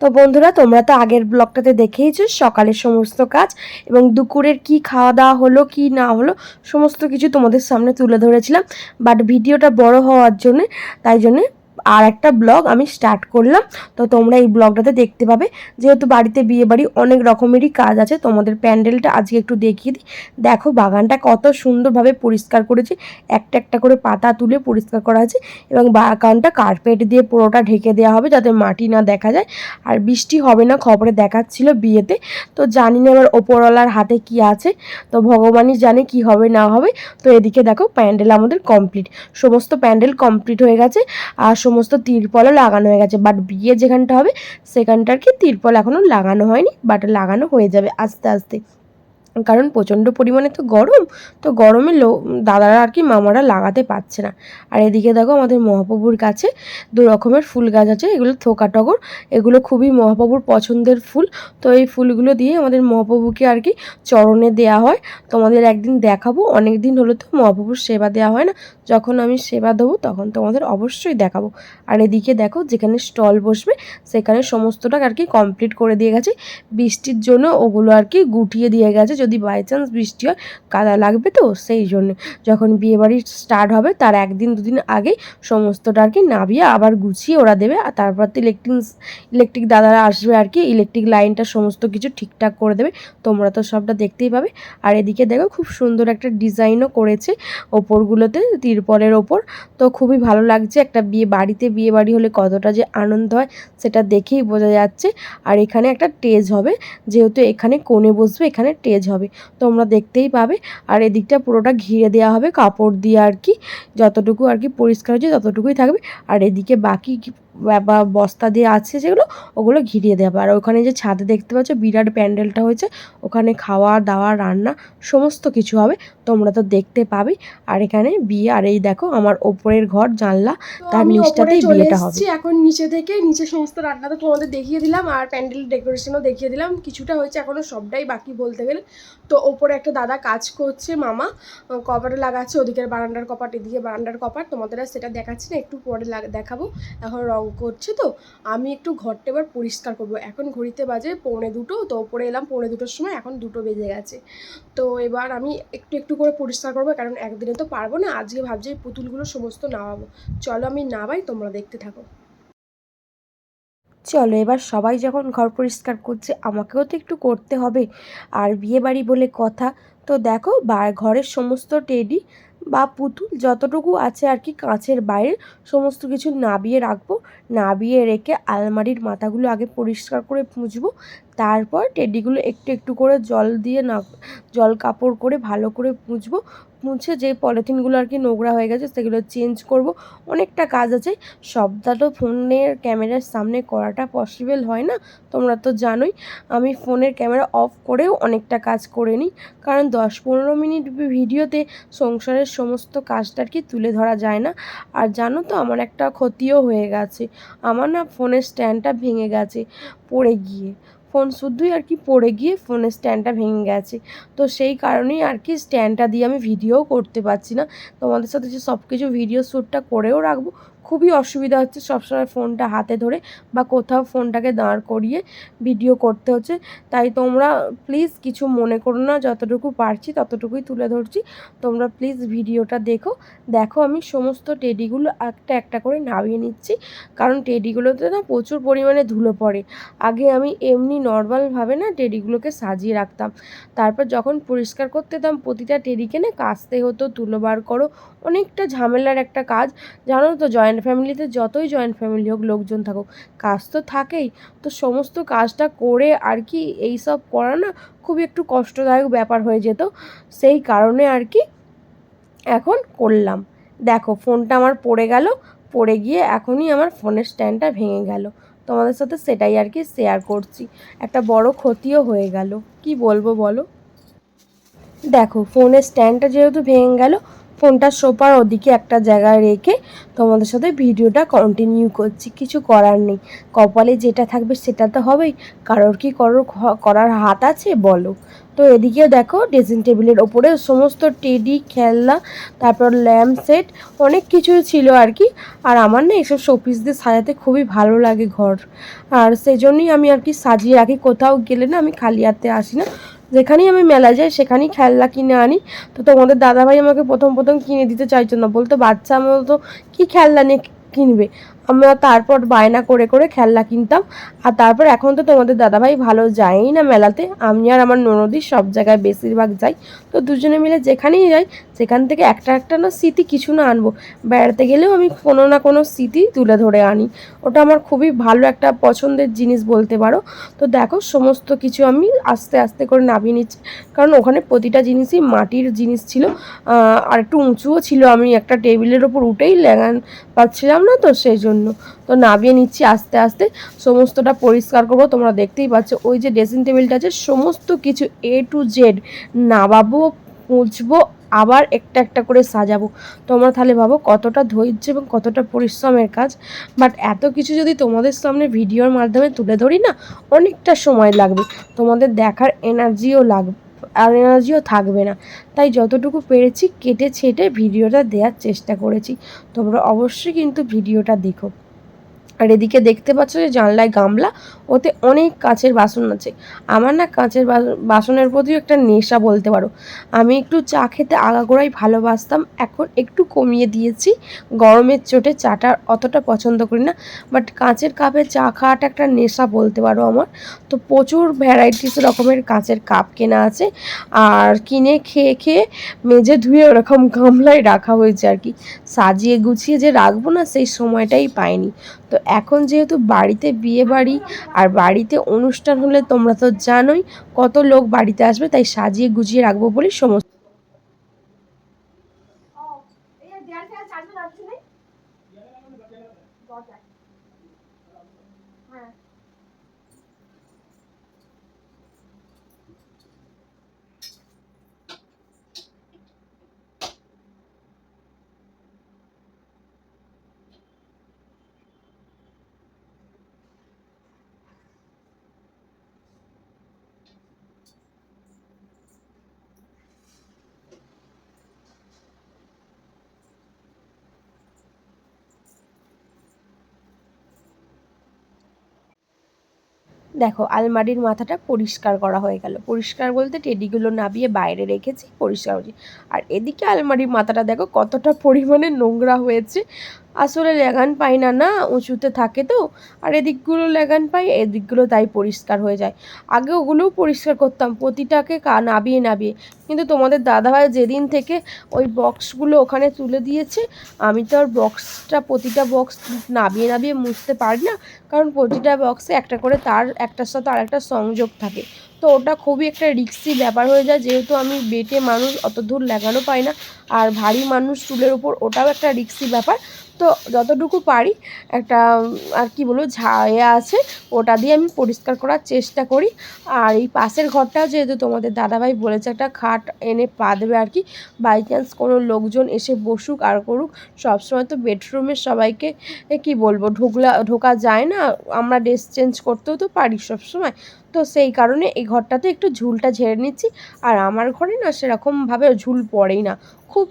তো বন্ধুরা, তোমরা তো আগের ব্লগটাতে দেখেইছো সকালের সমস্ত কাজ এবং দুপুরের কি খাওয়া দাওয়া হলো, কি না হলো, সমস্ত কিছু তোমাদের সামনে তুলে ধরেছিলাম। বাট ভিডিওটা বড় হওয়ার জন্যে, তাই জন্যে আর একটা ব্লগ আমি স্টার্ট করলাম। তো তোমরা এই ব্লগটাতে দেখতে পাবে। যেহেতু বাড়িতে বিয়ে বাড়ি অনেক রকমেরই কাজ আছে, তোমাদের প্যান্ডেলটা আজকে একটু দেখিয়ে দিই। দেখো বাগানটা কত সুন্দরভাবে পরিষ্কার করেছে। একটা একটা করে পাতা তুলে পরিষ্কার করা আছে এবং বাগানটা কার্পেট দিয়ে পুরোটা ঢেকে দেওয়া হবে যাতে মাটি না দেখা যায়। আর বৃষ্টি হবে না খবরে দেখাচ্ছিল বিয়েতে। তো জানি না এবার ওপরওয়ালার হাতে কি আছে। তো ভগবানই জানে কি হবে না হবে। তো এদিকে দেখো প্যান্ডেল আমাদের কমপ্লিট সমস্ত প্যান্ডেল কমপ্লিট হয়ে গেছে। আর সমস্ত তিরপলও লাগানো হয়ে গেছে বাট বিয়ে যেখানটা হবে, সেখানটার কি তিরপল এখনও লাগানো হয়নি বাট লাগানো হয়ে যাবে আস্তে আস্তে। কারণ প্রচণ্ড পরিমাণে তো গরম, তো গরমে লো, দাদারা আর কি মামারা লাগাতে পারছে না। আর এদিকে দেখো আমাদের মহাপ্রভুর কাছে দু রকমের ফুল গাছ আছে, এগুলো থোকা টগর এগুলো খুবই মহাপ্রভুর পছন্দের ফুল। তো এই ফুলগুলো দিয়ে আমাদের মহাপ্রভুকে আর কি চরণে দেয়া হয়। তোমাদের একদিন দেখাবো অনেক দিন হলো তো মহাপ্রভুর সেবা দেওয়া হয় না, যখন আমি সেবা দেবো তখন তোমাদের অবশ্যই দেখাবো। আর এদিকে দেখো যেখানে স্টল বসবে, সেখানে সমস্তটা আর কি কমপ্লিট করে দিয়ে গেছে। বৃষ্টির জন্য ওগুলো আর কি গুটিয়ে দিয়ে গেছে যদি বাই চান্স বৃষ্টি হয়, কাদা লাগবে তো? সেই জন্য যখন বিয়েবাড়ি স্টার্ট হবে, তার একদিন দুদিন আগে সমস্তটা আর কি নাবিয়ে আবার গুছিয়ে ওরা দেবে। আর তারপর তো ইলেকট্রিক ইলেকট্রিক দাদারা আসবে আর কি ইলেকট্রিক লাইনটা সমস্ত কিছু ঠিকঠাক করে দেবে। তোমরা তো সবটা দেখতেই পাবে। আর এদিকে দেখো, খুব সুন্দর একটা ডিজাইনও করেছে ওপরগুলোতে, তিরপলের ওপর। তো খুবই ভালো লাগছে একটা বিয়ে বাড়িতে, বিয়ে বাড়ি হলে কতটা যে আনন্দ হয়, সেটা দেখেই বোঝা যাচ্ছে। আর এখানে একটা টেজ হবে, যেহেতু এখানে কোণে বসবে, এখানে টেজ হবে। তোমরা দেখতেই পাবে। আর এদিকটা পুরোটা ঘিরে দেওয়া হবে, কাপড় দিয়ে আর কি। যতটুকু আর কি পরিষ্কার হচ্ছে ততটুকুই থাকবে। আর এদিকে বাকি বা- বস্তা দিয়ে আছে যেগুলো ওগুলো ঘিরিয়ে দেওয়া হবে। আর ওখানে যে ছাদে দেখতে পাচ্ছ, বিরাট প্যান্ডেলটা হয়েছে। ওখানে খাওয়া দাওয়া রান্না, সমস্ত কিছু হবে। তোমরা তো দেখতে পাবে। আর এখানে বিয়ে আর এই দেখো আমার ওপরের ঘর জানলা তার নিচটাতেই বিয়েটা হবে। এখন নিচে থেকে নিচে সমস্ত রান্না তো তোমাদের দেখিয়ে দিলাম আর প্যান্ডেল ডেকোরেশনও দেখিয়ে দিলাম। কিছুটা হয়েছে এখনও সবটাই বাকি বলতে গেলে। তো ওপরে একটা দাদা কাজ করছে মামা কপাটে লাগাচ্ছে ওদিকের বারান্দার কপাট এদিকে বারান্দার কপাট। তোমাদের আর সেটা দেখাচ্ছি না একটু পরে দেখাবো। এখন রং করছে তো আমি একটু ঘরটা এবার পরিষ্কার করব। এখন ঘড়িতে বাজে পৌনে দুটো তো ওপরে এলাম পৌনে দুটোর সময় এখন দুটো বেজে গেছে। তো এবার আমি একটু একটু করে পরিষ্কার করব, কারণ একদিনে তো পারব না। আজকে ভাবছি পুতুলগুলো সমস্ত নামাবো। চলো আমি নামাই তোমরা দেখতে থাকো। চলো, এবার সবাই যখন ঘর পরিষ্কার করছে, আমাকেও তো একটু করতে হবে। আর বিয়ে বাড়ি বলে কথা, তো দেখো ঘরের সমস্ত টেডি বা, পুতুল যতটুকু আছে আর কি, কাঁচের বাইরে সমস্ত কিছু নাবিয়ে রাখব। নাবিয়ে রেখে আলমারির মাথাগুলো আগে পরিষ্কার করে মুছবো। তারপর টেডিগুলো একটু একটু করে জল দিয়ে না, জল কাপড় করে ভালো করে মুছবো। মুছে যে পলিথিনগুলো আর কি নোংরা হয়ে গেছে সেগুলো চেঞ্জ করব। অনেকটা কাজ আছে। সবটা তো ফোনের ক্যামেরার সামনে করাটা পসিবল হয় না, তোমরা তো জানোই। আমি ফোনের ক্যামেরা অফ করেও অনেকটা কাজ করে নিই। কারণ দশ পনেরো মিনিট ভিডিওতে সংসারের সমস্ত কাজটা আর কি তুলে ধরা যায় না। আর জানো তো আমার একটা ক্ষতিও হয়ে গেছে। আমার না ফোনের স্ট্যান্ডটা ভেঙে গেছে, পড়ে গিয়ে। ফোন শুধুই আর কি পড়ে গিয়ে ফোনের স্ট্যান্ডটা ভেঙে গেছে। তো সেই কারণেই আর কি স্ট্যান্ডটা দিয়ে আমি ভিডিও করতে পারছি না। তোমাদের সাথে যে সব কিছু ভিডিও শ্যুটটা করেও রাখব খুবই অসুবিধা হচ্ছে সবসময় ফোনটা হাতে ধরে বা কোথাও ফোনটাকে দাঁড় করিয়ে ভিডিও করতে হচ্ছে। তাই তোমরা প্লিজ কিছু মনে করো না, যতটুকু পারছি ততটুকুই তুলে ধরছি। তোমরা প্লিজ ভিডিওটা দেখো। দেখো আমি সমস্ত টেডিগুলো একটা একটা করে নামিয়ে নিচ্ছি। কারণ টেডিগুলোতে না প্রচুর পরিমাণে ধুলো পড়ে। আগে আমি এমনি নর্মালভাবে না টেডিগুলোকে সাজিয়ে রাখতাম। তারপর যখন পরিষ্কার করতে যেতাম, প্রতিটা টেডিকে না কাচতে হতো, তুলো বার করো। অনেকটা ঝামেলার একটা কাজ। জানো তো জয়েন্ট ফ্যামিলিতে যতই জয়েন্ট ফ্যামিলি হোক, লোকজন থাকুক, কাজ তো থাকেই। তো সমস্ত কাজটা করে আর কি এই সব করা না খুবই একটু কষ্টদায়ক ব্যাপার হয়ে যেত। সেই কারণে আর কি এখন করলাম। দেখো, ফোনটা আমার পড়ে গেল, পড়ে গিয়ে এখনই আমার ফোনের স্ট্যান্ডটা ভেঙে গেল। তোমাদের সাথে সেটাই আর কি শেয়ার করছি। একটা বড় ক্ষতিও হয়ে গেল। কি বলব বলো? দেখো, ফোনের স্ট্যান্ডটা যেহেতু ভেঙে গেল ফোনটা সোপার ওদিকে একটা জায়গায় রেখে তোমাদের সাথে ভিডিওটা কন্টিনিউ করছি, কিছু করার নেই। কপালে যেটা থাকবে সেটা তো হবেই। কারোর কি করো করার হাত আছে বলো। তো এদিকে দেখো ড্রেসিং টেবিলের ওপরে সমস্ত টেডি, খেলনা, তারপর ল্যাম্প সেট, অনেক কিছুই ছিল আর কি। আর আমার না এসব শোপিস দিয়ে সাজাতে খুবই ভালো লাগে ঘর। আর সেই জন্যই আমি আর কি সাজিয়ে রাখি। কোথাও গেলে না আমি খালি হাতে আসি না। যেখানেই আমি মেলা যাই, সেখানেই খেলনা কিনে আনি। তো তোমাদের দাদাভাই আমাকে প্রথম প্রথম কিনে দিতে চাইতো না। বলতো, বাচ্চা আমার তো কী খেলনা নিয়ে কিনবে? আমরা তারপর বায়না করে করে খেলনা কিনতাম। আর তারপর এখন তো তোমাদের দাদাভাই ভালো যায়ই না মেলাতে। আমি আর আমার ননদি সব জায়গায় বেশিরভাগ যাই। তো দুজনে মিলে যেখানেই যাই সেখান থেকে একটা একটা না স্মৃতি কিছু না আনব। বেড়াতে গেলেও আমি কোনো না কোনো স্মৃতি তুলে ধরে আনি। ওটা আমার খুবই ভালো একটা পছন্দের জিনিস বলতে পারো। তো দেখো, সমস্ত কিছু আমি আস্তে আস্তে করে নামিয়ে নিচ্ছি। কারণ ওখানে প্রতিটা জিনিসই মাটির জিনিস ছিল। আর একটু উঁচুও ছিল। আমি একটা টেবিলের ওপর উঠেই লেগান পাচ্ছিলাম না তো সেই জন্য তো নামিয়ে নিচ্ছি আস্তে আস্তে। সমস্তটা পরিষ্কার করব। তোমরা দেখতেই পাচ্ছ, ওই যে ড্রেসিং টেবিলটা আছে, সমস্ত কিছু এ টু জেড নামাবো, মুছবো আবার একটা একটা করে সাজাবো। তোমরা তাহলে ভাবো কতটা ধৈর্য এবং কতটা পরিশ্রমের কাজ। বাট এত কিছু যদি তোমাদের সামনে ভিডিওর মাধ্যমে তুলে ধরি না, অনেকটা সময় লাগবে। তোমাদের দেখার এনার্জিও লাগবে আর এনার্জিও থাকবে না। তাই যতটুকু পেরেছি, কেটে ছেটে ভিডিওটা দেওয়ার চেষ্টা করেছি। তোমরা অবশ্যই কিন্তু ভিডিওটা দেখো। আর এদিকে দেখতে পাচ্ছ যে জানলায় গামলা, ওতে অনেক কাঁচের বাসন আছে। আমার না কাঁচের বাসনের প্রতিও একটা নেশা বলতে পারো। আমি একটু চা খেতে আগাগোড়াই ভালোবাসতাম, এখন একটু কমিয়ে দিয়েছি। গরমের চোটে চাটা অতটা পছন্দ করি না বাট কাঁচের কাপে চা খাওয়াটা একটা নেশা বলতে পারো আমার। তো প্রচুর ভ্যারাইটিস রকমের কাঁচের কাপ কেনা আছে, আর কিনে খেয়ে খেয়ে মেজে ধুয়ে ওরকম গামলায় রাখা হয়েছে আর কি। সাজিয়ে গুছিয়ে যে রাখব না, সেই সময়টাই পাইনি। তো এখন যেহেতু বাড়িতে বিয়ে বাড়ি আর বাড়িতে অনুষ্ঠান হলে তোমরা তো জানোই কত লোক বাড়িতে আসবে, তাই সাজিয়ে গুছিয়ে রাখব বলে সমস্ত দেখো, আলমারির মাথাটা পরিষ্কার করা হয়ে গেল। পরিষ্কার বলতে টেডিগুলো নাবিয়ে বাইরে রেখেছি, পরিষ্কার হয়েছে। আর এদিকে আলমারির মাথাটা দেখো কতটা পরিমাণে নোংরা হয়েছে। আসলে লেগান পাই না না, উঁচুতে থাকে তো। আর এদিকগুলো লেগান পাই, এদিকগুলো তাই পরিষ্কার হয়ে যায়। আগে ওগুলোও পরিষ্কার করতাম, প্রতিটাকে কা, নাবিয়ে নাবিয়ে। কিন্তু তোমাদের দাদাভাই যেদিন থেকে ওই বক্সগুলো ওখানে তুলে দিয়েছে, আমি তো আর বক্সটা, প্রতিটা বক্স নাবিয়ে নাবিয়ে মুছতে পারি না। কারণ প্রতিটা বক্সে একটা করে তার, একটার সাথে আর একটা সংযোগ থাকে। তো ওটা খুবই একটা রিক্সি ব্যাপার হয়ে যায়, যেহেতু আমি বেটে মানুষ অত দূর লাগানো পাই না। আর ভারী মানুষ চুলের ওপর ওটাও একটা রিক্সি ব্যাপার। তো যতটুকু পারি একটা, আর কি বলব ঝাড়িয়া আছে, ওটা দিয়ে আমি পরিষ্কার করার চেষ্টা করি। আর এই পাশের ঘরটাও যেহেতু তোমাদের দাদাভাই বলেছে, একটা খাট এনে পা দেবে আর কি। বাই চান্স কোনো লোকজন এসে বসুক আর করুক। সবসময় তো বেডরুমে সবাইকে কি বলব, ঢোকলা, ঢোকা যায় না। আমরা ড্রেস চেঞ্জ করতেও তো পারি সবসময়। তো সেই কারণে এই ঘরটাতে একটু ঝুলটা ঝেড়ে নিচ্ছি। আর আমার ঘরে না সেরকমভাবে ঝুল পড়েই না। খুব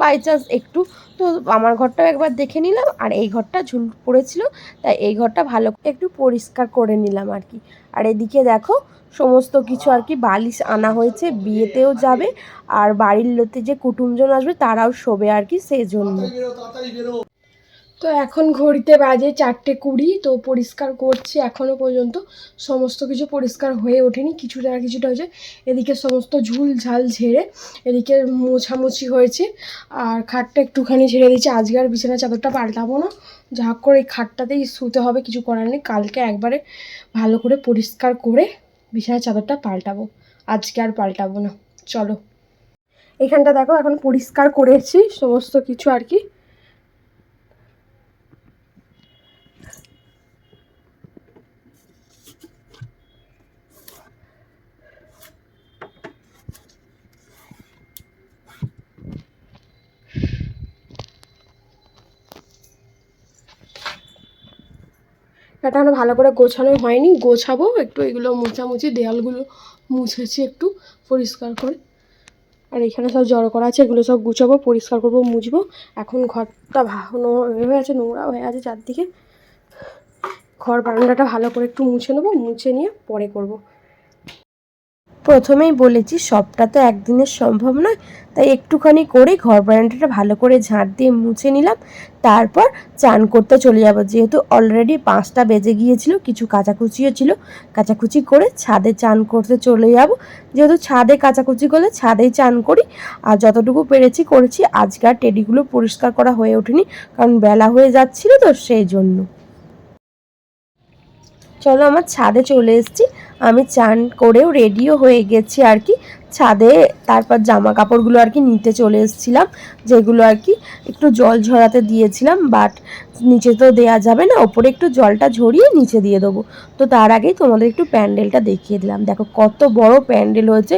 বাই চান্স একটু। তো আমার ঘরটাও একবার দেখে নিলাম আর এই ঘরটা ঝুল পড়েছিল, তাই এই ঘরটা ভালো একটু পরিষ্কার করে নিলাম আর কি। আর এদিকে দেখো, সমস্ত কিছু আর কি বালিশ আনা হয়েছে, বিয়েতেও যাবে। আর বাড়ির লোতে যে কুটুমজন আসবে, তারাও শোবে আর কি সেই জন্য তো এখন ঘড়িতে বাজে চারটে কুড়ি, তো পরিষ্কার করছি এখনও পর্যন্ত। সমস্ত কিছু পরিষ্কার হয়ে ওঠেনি, কিছুটা না কিছুটা হয়েছে। এদিকে সমস্ত ঝুল ঝাল ঝেড়ে এদিকে মোছামুছি হয়েছে। আর খাটটা একটুখানি ঝেড়ে দিয়েছি। আজকে আর বিছানা চাদরটা পাল্টাবো না। যা করে এই খাটটাতেই শুতে হবে, কিছু করার নেই। কালকে একবারে ভালো করে পরিষ্কার করে বিছানার চাদরটা পাল্টাবো। আজকে আর পাল্টাবো না। চলো। এখানটা দেখো, এখন পরিষ্কার করেছি সমস্ত কিছু আর কি। এখনও ভালো করে গোছানো হয়নি। গোছাবো একটু এগুলো মোছামুছি, দেয়ালগুলো মুছেছি একটু পরিষ্কার করে। আর এখানে সব জড়ো করা আছে, এগুলো সব গুছাবো, পরিষ্কার করব, মুছবো। এখন ঘরটা ভালো হয়ে আছে নোংরা হয়ে আছে চারদিকে। ঘর বারান্দাটা ভালো করে একটু মুছে নেব, মুছে নিয়ে পরে করব। প্রথমেই বলেছি, সবটা তো একদিনের সম্ভব নয়। তাই একটুখানি করে ঘর বারান্দাটা ভালো করে ঝাঁট দিয়ে মুছে নিলাম। তারপর চান করতে চলে যাব। যেহেতু অলরেডি পাঁচটা বেজে গিয়েছিল, কিছু কাচাকুচিও ছিল। কাচাকুচি করে ছাদে চান করতে চলে যাব। যেহেতু ছাদে কাচাকুচি করলে ছাদেই চান করি। আর যতটুকু পেরেছি করেছি। আজকার টেডিগুলো পরিষ্কার করা হয়ে ওঠেনি, কারণ বেলা হয়ে যাচ্ছিল তো সেই জন্য। চলো আমার ছাদে চলে এসেছি। আমি চান করেও রেডিও হয়ে গেছি আর কি। ছাদে তারপর জামা কাপড়গুলো আর কি নিতে চলে এসেছিলাম, যেগুলো আর কি একটু জল ঝরাতে দিয়েছিলাম বাট নিচে তো দেয়া যাবে না, ওপরে একটু জলটা ঝরিয়ে নিচে দিয়ে দেবো। তো তার আগেই তোমাদের একটু প্যান্ডেলটা দেখিয়ে দিলাম। দেখো কত বড় প্যান্ডেল হয়েছে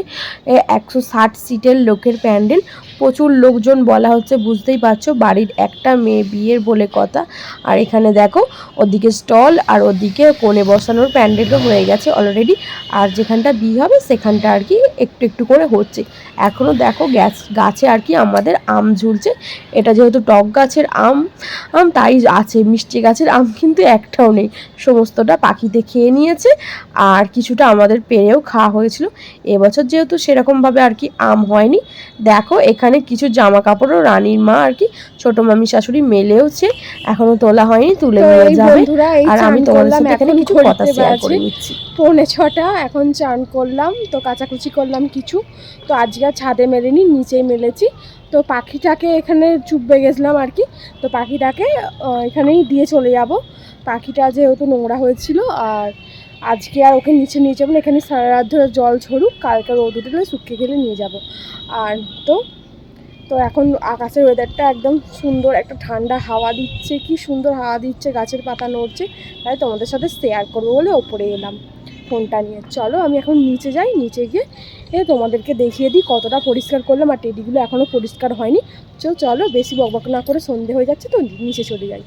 একশো ষাট সিটের লোকের প্যান্ডেল প্রচুর লোকজন বলা হচ্ছে, বুঝতেই পারছ, বাড়ির একটা মেয়ে বিয়ের বলে কথা। আর এখানে দেখো, ওদিকে স্টল আর ওদিকে কোণে বসানোর প্যান্ডেলও হয়ে গেছে অলরেডি আর যেখানটা বিয়ে হবে, সেখানটা আর কি একটু একটু করে হচ্ছে। এখনও দেখো গ্যাস, গাছে আর কি আমাদের আম ঝুলছে। এটা যেহেতু টক গাছের আম আম তাই আছে, মিষ্টি গাছের আম কিন্তু একটাও নেই। সমস্তটা পাখিতে খেয়ে নিয়েছে আর কিছুটা আমাদের পেরেও খাওয়া হয়েছিল। এবছর যেহেতু সেরকমভাবে আর কি আম হয়নি। দেখো, এখানে কিছু জামা কাপড়ও রানীর মা আর কি ছোট মামি শাশুড়ি মেলেওছে। এখনও তোলা হয়নি তুলে নিয়ে যাবে। আর আমি তোমাদের সাথে এখানে কিছু কথা শেয়ার করে নিচ্ছি। পৌনে ছটা এখন চান করলাম তো কাচাকুচি করলাম কিছু। তো আজকে আর ছাদে মেলেনি নিচেই মেলেছি। তো পাখিটাকে এখানে চুপবে গেছিলাম আর কি। তো পাখিটাকে এখানেই দিয়ে চলে যাব। পাখিটা যেহেতু নোংরা হয়েছিল আর আজকে আর ওকে নিচে নিয়ে যাব না এখানে সারা রাত ধরে জল ঝরুক কালকে রোদ উঠলে শুকিয়ে গেলে নিয়ে যাব। আর তো তো এখন আকাশের ওয়েদারটা একদম সুন্দর, একটা ঠান্ডা হাওয়া দিচ্ছে। কি সুন্দর হাওয়া দিচ্ছে, গাছের পাতা নড়ছে। তাই তোমাদের সাথে শেয়ার করব বলে ওপরে এলাম ফোনটা নিয়ে। চলো আমি এখন নিচে যাই, নিচে গিয়ে এ তোমাদেরকে দেখিয়ে দিই কতটা পরিষ্কার করলাম। আর টেডিগুলো এখনও পরিষ্কার হয়নি। চল চলো বেশি বকবক না করে সন্ধে হয়ে যাচ্ছে, তো নিচে চলে যাই।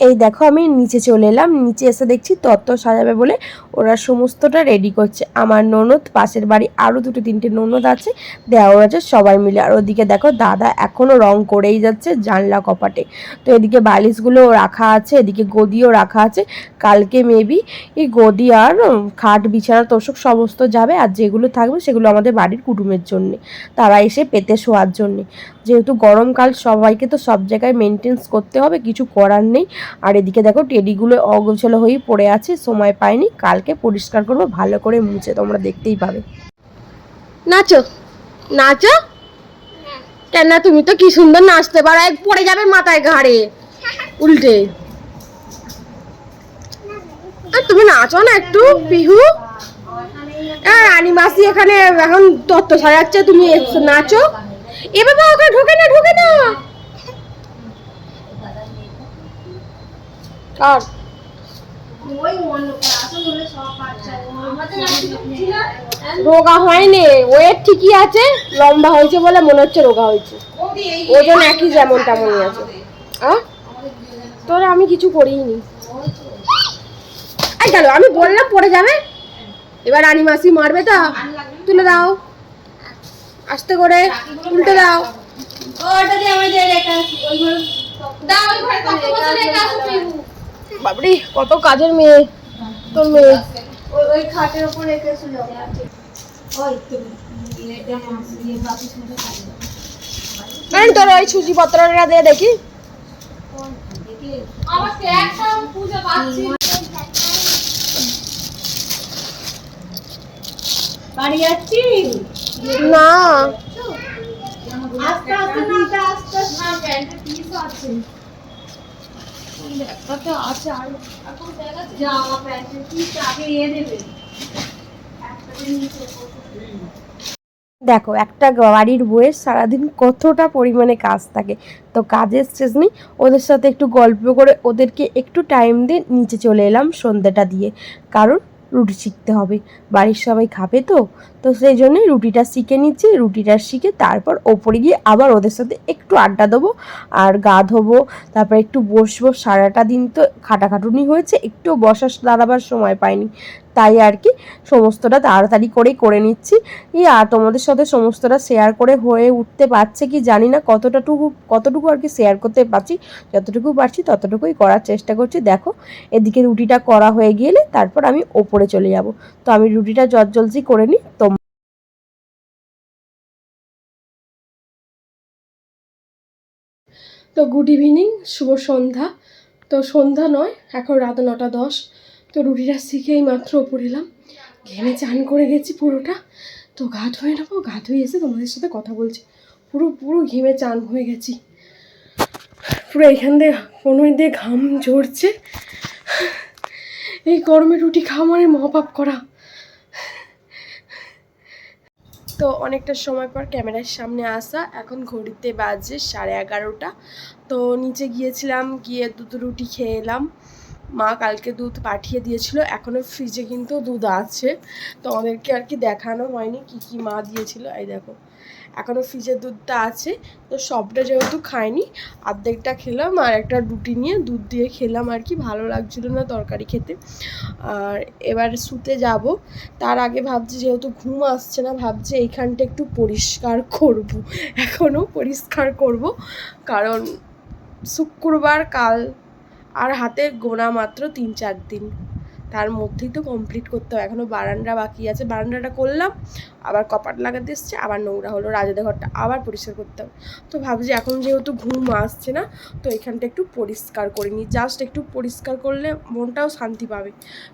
এই দেখো আমি নিচে চলে এলাম, নিচে এসে দেখছি তত্ত্ব সাজাবে বলে ওরা সমস্তটা রেডি করছে। আমার ননদ, পাশের বাড়ি আরও দুটো তিনটে ননদ আছে দেওয়া আছে, সবাই মিলে। আর ওদিকে দেখো দাদা এখনও রং করেই যাচ্ছে জানলা কপাটে। তো এদিকে বালিশগুলো রাখা আছে, এদিকে গদিও রাখা আছে। কালকে মেবি এই গদি আর খাট, বিছানা, তোষক সমস্ত যাবে আর যেগুলো থাকবে সেগুলো আমাদের বাড়ির কুটুমের জন্যে, তারা এসে পেতে শোয়ার জন্যে। যেহেতু গরমকাল, সবাইকে তো সব জায়গায় মেনটেন্স করতে হবে, কিছু করার নেই। আর এদিকে দেখো টেডিগুলো অগোছালো হয়েই পড়ে আছে, সময় পাইনি, কালকে পরিষ্কার করব, ভালো করে মুছে, তোমরা দেখতেই পাবে। নাচো নাচো? কেন তুমি তো কি সুন্দর নাচতে পারো, এক পড়ে যাবে মাথায় ঘাড়ে, উল্টে। তুমি নাচো না একটু আর রানী মাসি এখানে এখন তত্ত্ব সাজাচ্ছে, তুমি নাচো। এ বাবা, ওখানে ঢোকে না আর রোগা হয়নি ওয়েট ঠিকই আছে লম্বা হয়েছে বলে মনে হচ্ছে রোগা হয়েছে। ওজন একই যেমন তেমনই আছে। আহ? তোরা আমি কিছু করিনি। এই গেল আমি বললাম পড়ে যাবে। এবার রানী মাসি মারবে তো। তুলে দাও। আস্তে করে উল্টে দাও। বাবরে কত কাজের মেয়ে তোর মেয়ে। মানে তোর ওই সুজি পত্রটা দিয়ে দেখি। বাড়ি যাচ্ছি না। আস্তে আস্তে না আস্তে আস্তে। না প্যান্টের পিস আছে। দেখো একটা বাড়ির বইয়ের সারাদিন কতটা পরিমাণে কাজ থাকে। তো কাজের শেষ নেই, ওদের সাথে একটু গল্প করে ওদেরকে একটু টাইম দিয়ে নিচে চলে এলাম সন্ধ্যাটা দিয়ে। কারণ রুটি শিখতে হবে। বাড়ির সবাই খাবে তো? তো সেই জন্যই রুটিটা শিখে নিচ্ছি, রুটিটা শিখে তারপর ওপরে গিয়ে আবার ওদের সাথে একটু আড্ডা দেবো আর গা ধোবো। তারপর একটু বসবো, সারাটা দিন তো খাটাখাটুনি হয়েছে একটু বসার, দাঁড়াবার সময় পাইনি। তাই আর কি সমস্তটা তাড়াতাড়ি করেই করে নিচ্ছি। আর তোমাদের সাথে সমস্তটা শেয়ার করে হয়ে উঠতে পারছে কি জানি না, কতটাটুকু, কতটুকু আর কি শেয়ার করতে পারছি, যতটুকু পারছি ততটুকুই করার চেষ্টা করছি। দেখো, এদিকে রুটিটা করা হয়ে গেলে তারপর আমি ওপরে চলে যাব। তো আমি রুটিটা জলজি করে নিই তো তো গুড ইভিনিং শুভ সন্ধ্যা। তো সন্ধ্যা নয়, এখন রাত নটা দশ। তো রুটিটা শিখেই মাত্র ওপরে এলাম ঘেমে চান করে গেছি পুরোটা। তো গা ধুয়ে নেব, গা ধুয়ে এসে তোমাদের সাথে কথা বলছি। পুরো পুরো ঘেমে চান হয়ে গেছি। পুরো এখান দিয়ে কোনো দিয়ে ঘাম ঝরছে। এই গরমে রুটি খাওয়া মানে মহাপাপ করা। তো অনেকটা সময় পর ক্যামেরার সামনে আসা, এখন ঘড়িতে বাজে সাড়ে এগারোটা। তো নিচে গিয়েছিলাম, গিয়ে দুটো রুটি খেয়ে এলাম। মা কালকে দুধ পাঠিয়ে দিয়েছিল এখনও ফ্রিজে কিন্তু দুধ আছে। তো আমাদেরকে আর কি দেখানো হয়নি কি কি মা দিয়েছিল। এই দেখো এখনও ফ্রিজের দুধটা আছে। তো সবটা যেহেতু খাইনি, অর্ধেকটা খেলাম আর একটা রুটি নিয়ে দুধ দিয়ে খেলাম আর কি। ভালো লাগছিল না তরকারি খেতে। আর এবার শুতে যাব। তার আগে ভাবছি, যেহেতু ঘুম আসছে না, ভাবছি এইখানটা একটু পরিষ্কার করব। এখনও পরিষ্কার করব। কারণ শুক্রবার কাল আর হাতে গোনা মাত্র তিন চার দিন। তার মধ্যেই তো কমপ্লিট করতে হবে এখনও বারান্দা বাকি আছে। বারান্দাটা করলাম, আবার কপাট লাগাতে এসছে, আবার নোংরা হলো, রাজাদের ঘরটা আবার পরিষ্কার করতে হবে। তো ভাবছি এখন যেহেতু ঘুম আসছে না, তো এখানটা একটু পরিষ্কার করে নিই। জাস্ট একটু পরিষ্কার করলে মনটাও শান্তি পাবে।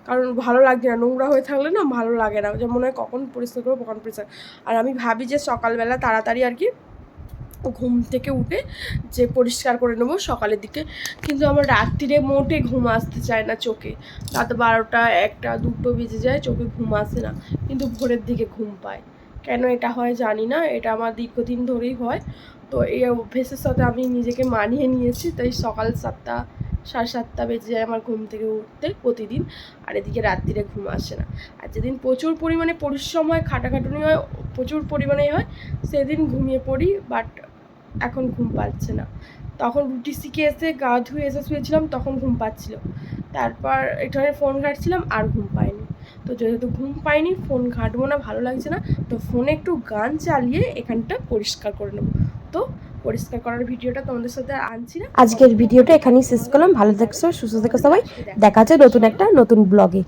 কারণ ভালো লাগছে না, নোংরা হয়ে থাকলে না ভালো লাগে না। যে মনে হয় কখন পরিষ্কার করব, কখন পরিষ্কার। আর আমি ভাবি যে সকালবেলা তাড়াতাড়ি আর কি ঘুম থেকে উঠে যে পরিষ্কার করে নেব সকালের দিকে। কিন্তু আমার রাত্রিরে মোটে ঘুম আসতে চায় না চোখে। রাত বারোটা, একটা, দুটো বেজে যায়, চোখে ঘুম আসে না। কিন্তু ভোরের দিকে ঘুম পায়। কেন এটা হয় জানি না, এটা আমার দীর্ঘদিন ধরেই হয়। তো এই অভ্যেসের সাথে আমি নিজেকে মানিয়ে নিয়েছি, তাই সকাল সাতটা, সাড়ে সাতটা বেজে যায় আমার ঘুম থেকে উঠতে প্রতিদিন। আর এদিকে রাত্রিরে ঘুম আসে না। আর যেদিন প্রচুর পরিমাণে পরিশ্রম হয়, খাটাখাটুনি হয়, প্রচুর পরিমাণে হয়, সেদিন ঘুমিয়ে পড়ি। বাট এখন ঘুম পাচ্ছে না। তখন রুটি শিখে এসে, গা ধুয়ে এসে শুয়েছিলাম, তখন ঘুম পাচ্ছিল। তারপর এখানে ফোন ঘাটছিলাম, আর ঘুম পাইনি। তো যেহেতু ঘুম পাইনি ফোন ঘাটবো না, ভালো লাগছে না, তো ফোনে একটু গান চালিয়ে এখানটা পরিষ্কার করে নেব। তো পরিষ্কার করার ভিডিওটা তোমাদের সাথে আনছি না। আজকের ভিডিওটা এখানেই শেষ করলাম। ভালো থাকছো সুস্থ থেকো সবাই। দেখা হচ্ছে নতুন একটা, নতুন ব্লগে